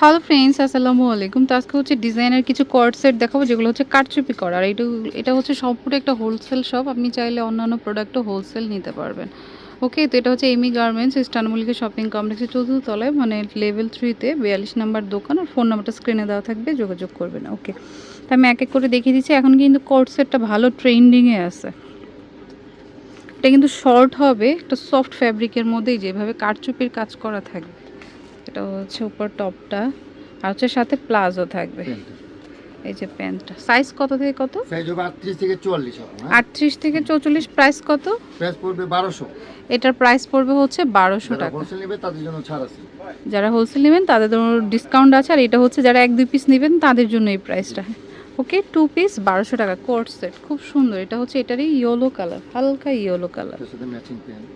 Hello friends আসসালামু আলাইকুম। তো আজকে হচ্ছে ডিজাইনের কিছু কর্ড সেট দেখাবো, যেগুলো হচ্ছে কারচুপি করা। আর এটা এটা হচ্ছে সম্পূর্ণ একটা হোলসেল শপ আপনি চাইলে অন্যান্য প্রোডাক্টও হোলসেল নিতে পারবেন। ওকে তো এটা হচ্ছে এমি গার্মেন্টস ইস্টানবুলিকে শপিং কমপ্লেক্সের চতুর্থ তলায় মানে লেভেল থ্রিতে বিয়াল্লিশ নাম্বার দোকান। আর ফোন নাম্বারটা স্ক্রিনে দেওয়া থাকবে, যোগাযোগ করবেন। ওকে তো আমি এক এক করে দেখিয়ে দিচ্ছি। এখন কিন্তু কর্ড সেটটা ভালো ট্রেন্ডিংয়ে আছে। এটা কিন্তু শর্ট হবে, একটা সফট ফ্যাব্রিকের মধ্যেই যেভাবে কারচুপির কাজ করা থাকবে। এটা হচ্ছে উপর টপটা আর হচ্ছে সাথে প্লাজো থাকবে। এই যে প্যান্টটা। সাইজ কত থেকে কত? সাইজ হবে আটত্রিশ থেকে চুয়াল্লিশ আপনার আটত্রিশ থেকে চৌচল্লিশ প্রাইস কত? প্রাইস পড়বে বারোশো। এটার প্রাইস পড়বে হচ্ছে বারোশো যারা টাকা। হোলসেল নেবে তাদের জন্য ছাড় আছে। যারা হোলসেল নেবেন তাদের জন্য ডিসকাউন্ট আছে আর এটা হচ্ছে যারা এক দুই পিস নেবেন তাদের জন্য এই প্রাইসটা ওকে টু পিস বারোশো টাকা কোর্ট সেট খুব সুন্দর। এটা হচ্ছে এটারই ইয়েলো কালার হালকা ইয়েলো কালার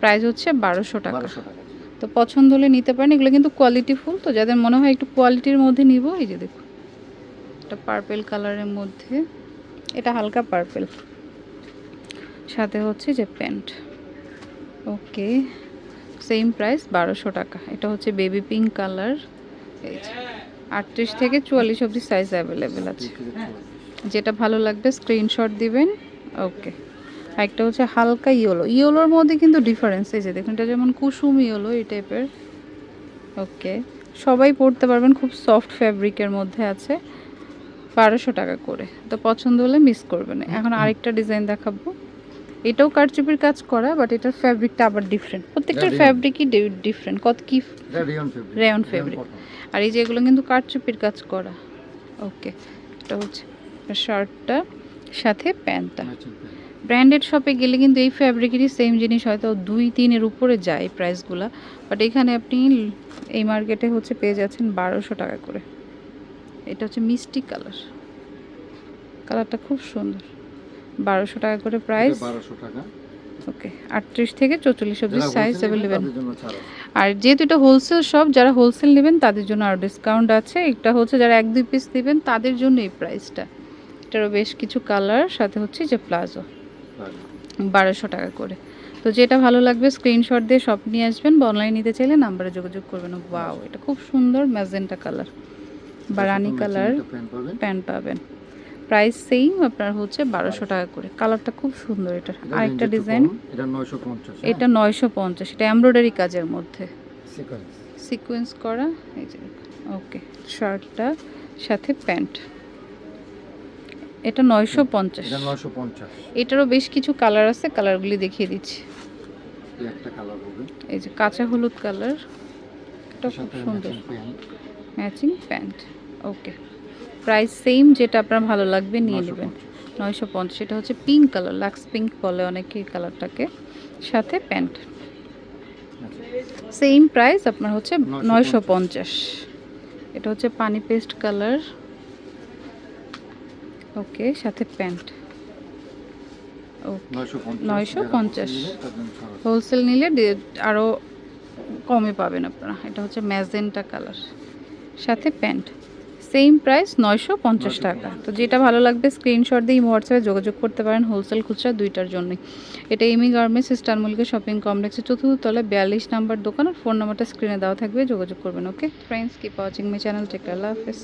প্রাইস হচ্ছে বারোশো টাকা। বারোশো টাকা। তো পছন্দ হলে নিতে পারেন। এগুলো কিন্তু কোয়ালিটি ফুল, তো যাদের মনে হয় একটু কোয়ালিটির মধ্যে নিব, এই যে দেখুন। এটা পার্পেল কালারের মধ্যে। এটা হালকা পার্পেল সাথে হচ্ছে যে প্যান্ট ওকে সেম প্রাইস বারোশো টাকা। এটা হচ্ছে বেবি পিঙ্ক কালার এই যে আটত্রিশ থেকে চুয়াল্লিশ অবধি সাইজ অ্যাভেলেবেল আছে। যেটা ভালো লাগবে স্ক্রিনশট দিবেন। ওকে একটা হচ্ছে হালকা ইয়েলো। ইয়েলোর মধ্যে কিন্তু ডিফারেন্স এই যে দেখুন এটা যেমন কুসুম ইয়েলো এই টাইপের ওকে সবাই পড়তে পারবেন খুব সফট ফ্যাব্রিকের মধ্যে আছে। বারোশো টাকা করে। তো পছন্দ হলে মিস করবেন। না। এখন আরেকটা ডিজাইন দেখাবো। এটাও কারচুপির কাজ করা বাট এটার ফ্যাব্রিকটা আবার ডিফারেন্ট প্রত্যেকটার। ফ্যাব্রিকই ডিফারেন্ট কত কি রেয়ন ফেব্রিক আর এই যে এগুলো কিন্তু কারচুপির কাজ করা। ওকে এটা হচ্ছে শার্টটা সাথে প্যান্টটা। ব্র্যান্ডেড শপে গেলে কিন্তু এই ফ্যাব্রিকেরই সেম জিনিস হয়তো দুই তিনের উপরে যায় এই প্রাইসগুলো বাট এখানে আপনি এই মার্কেটে হচ্ছে পেয়ে যাচ্ছেন বারোশো টাকা করে। এটা হচ্ছে মিষ্টি কালার কালারটা খুব সুন্দর। বারোশো টাকা করে প্রাইস বারোশো টাকা। ওকে আটত্রিশ থেকে চৌচল্লিশ অব্দি সাইজ অ্যাভেলেবেল আর যেহেতু এটা হোলসেল শপ যারা হোলসেল নেবেন তাদের জন্য আরও ডিসকাউন্ট আছে। এটা হচ্ছে যারা এক দুই পিস নেবেন তাদের জন্য এই প্রাইসটা এটারও বেশ কিছু কালার সাথে হচ্ছে যে প্লাজো বারোশো টাকা করে। তো যেটা ভালো লাগবে স্ক্রিনশট দিয়ে সব নিয়ে আসবেন বা অনলাইন নিতে চাইলে নাম্বারে যোগাযোগ করবেন। ওয়াও এটা খুব সুন্দর ম্যাজেন্টা কালার বা রানি কালার প্যান্ট পাবেন। প্রাইস সেম আপনার হচ্ছে বারোশো টাকা করে। কালারটা খুব সুন্দর এটা আরেকটা ডিজাইন কম, এটা নয়শো পঞ্চাশ। এটা এমব্রয়ডারি কাজের মধ্যে। সিকোয়েন্স সিকোয়েন্স করা এই যে ওকে শার্টটা সাথে প্যান্ট এটা নয়শো পঞ্চাশ। এটা নয়শো পঞ্চাশ। এটারও বেশ কিছু কালার আছে কালারগুলি দেখিয়ে দিচ্ছি। এই একটা কালার হবে। এই যে কাঁচা হলুদ কালার এটা খুব সুন্দর। Matching pant okay price same যেটা আপনার ভালো লাগবে নিয়ে নেবেন। নয়শো পঞ্চাশ। এটা হচ্ছে পিঙ্ক কালার লাক্স পিঙ্ক বলে অনেকে কালারটাকে। সাথে প্যান্ট সেম প্রাইস আপনার হচ্ছে নয়শো পঞ্চাশ। এটা হচ্ছে পানি পেস্ট কালার ওকে সাথে প্যান্ট। নয়শো পঞ্চাশ। হোলসেল নিলে আরও কমে পাবেন আপনারা। এটা হচ্ছে ম্যাজেন্টা কালার। সাথে প্যান্ট। সেম প্রাইস নয়শো পঞ্চাশ টাকা। তো যেটা ভালো লাগবে স্ক্রিনশট দিয়ে হোয়াটসঅ্যাপে যোগাযোগ করতে পারেন হোলসেল খুচরা দুইটার জন্যই। এটা এমি গার্মেন্টস স্টানমুলকে শপিং কমপ্লেক্সের চতুর্থ তলায় বিয়াল্লিশ নাম্বার দোকান। আর ফোন নাম্বারটা স্ক্রিনে দেওয়া থাকবে যোগাযোগ করবেন। Okay friends keep watching my channel take আল্লাহ হাফেজ।